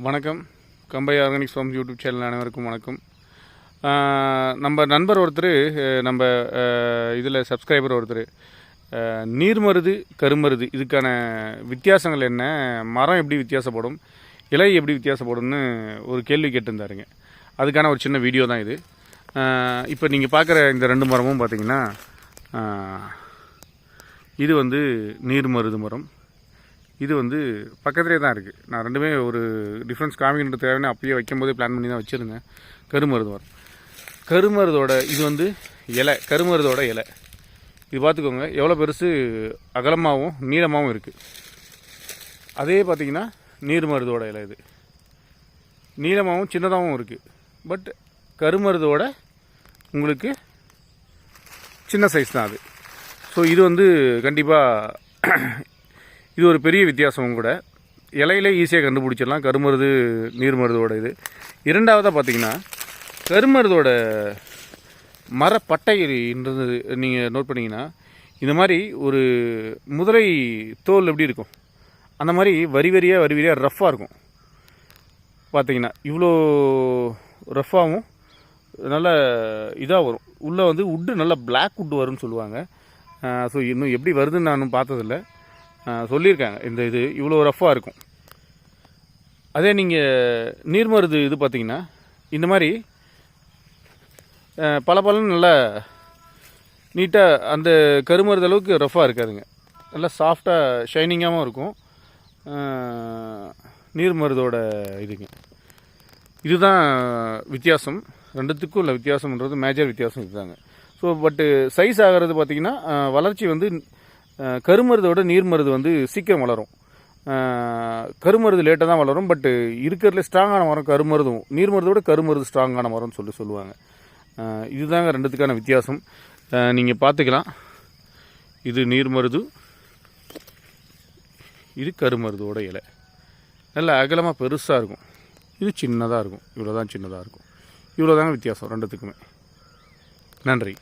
வணக்கம். கம்பை organic form YouTube channel அனைவருக்கும் வணக்கம். நம்ம நண்பர் ஒருத்தர் நம்ம இதில் சப்ஸ்கிரைபர் ஒருத்தர். நீர்மருது கருமருது இதுக்கான வித்தியாசங்கள் என்ன? மரம் எப்படி வித்தியாசப்படும்? இலை எப்படி வித்தியாசப்படும்னு ஒரு கேள்வி கேட்டிருந்தாருங்க. அதுக்கான ஒரு சின்ன வீடியோ தான் இது. இப்போ நீங்கள் பார்க்குற இந்த ரெண்டு மரமும் பார்த்திங்கன்னா இது வந்து நீர்மருது மரம். இது வந்து பக்கத்துலேயே தான் இருக்குது நான் ரெண்டுமே ஒரு டிஃப்ரென்ஸ் காமிக்கின்ற தேவைன்னு அப்பயே வைக்கும்போதே பிளான் பண்ணி தான் வச்சுருந்தேன். கருமருது மரம் கருமருதோட இது வந்து இலை. கருமருதோட இலை. இது பார்த்துக்கோங்க. எவ்வளோ பெருசு? அகலமாகவும் நீளமாகவும் இருக்குது அதே பார்த்தீங்கன்னா நீர்மருதோட இலை இது. நீளமாகவும் சின்னதாகவும் இருக்குது பட் கருமருதோட உங்களுக்கு சின்ன சைஸ் தான் அது. ஸோ இது வந்து கண்டிப்பாக இது ஒரு பெரிய வித்தியாசமும் கூட. இலையிலே ஈஸியாக கண்டுபிடிச்சிடலாம். கருமருது நீர்மருதோட இது. இரண்டாவதாக பார்த்தீங்கன்னா கருமருதோட மரப்பட்டைன்றது நீங்கள் நோட் பண்ணிங்கன்னா இந்த மாதிரி ஒரு முதலை தோல் எப்படி இருக்கும்? அந்த மாதிரி வரி வரியாக வரி வரியாக ரஃப்பாக இருக்கும். பார்த்தீங்கன்னா இவ்வளோ ரஃப்பாகவும் நல்ல இதாக வரும். உள்ளே வந்து உட்டு நல்லா பிளாக் உட்டு வரும்னு சொல்லுவாங்க. ஸோ இன்னும் எப்படி வருதுன்னு நானும் பார்த்ததில்ல. சொல்லியிருக்காங்க. இந்த இது இவ்வளோ ரஃப்பாக இருக்கும். அதே நீங்கள் நீர்மருது இது பார்த்தீங்கன்னா இந்த மாதிரி பல பலன்னு நல்லா நீட்டாக அந்த கருமருது அளவுக்கு ரஃப்பாக இருக்காதுங்க. நல்லா சாஃப்டாக ஷைனிங்காகவும் இருக்கும். நீர்மருதோட இதுங்க. இதுதான் வித்தியாசம். ரெண்டுத்துக்கும் உள்ள வித்தியாசம்ன்றது மேஜர் வித்தியாசம் இதுதாங்க. ஸோ பட்டு சைஸ் ஆகிறது பார்த்திங்கன்னா வளர்ச்சி வந்து கருமருதோட நீர் நீர்மருது வந்து சீக்கிரம் வளரும். கருமருது லேட்டாக தான் வளரும் பட்டு இருக்கிறதுல ஸ்ட்ராங்கான மரம் கருமருதும் நீர்மருதோட கருமருது ஸ்ட்ராங்கான மரம்னு சொல்லி சொல்லுவாங்க. இதுதாங்க ரெண்டுத்துக்கான வித்தியாசம். நீங்கள் பார்த்துக்கலாம் இது நீர்மருது இது கருமருதோட இலை. நல்லா அகலமாக பெருசாக இருக்கும். இது சின்னதாக இருக்கும். இவ்வளோ தான் சின்னதாக இருக்கும். இவ்வளோ தாங்க வித்தியாசம் ரெண்டுத்துக்குமே. நன்றி.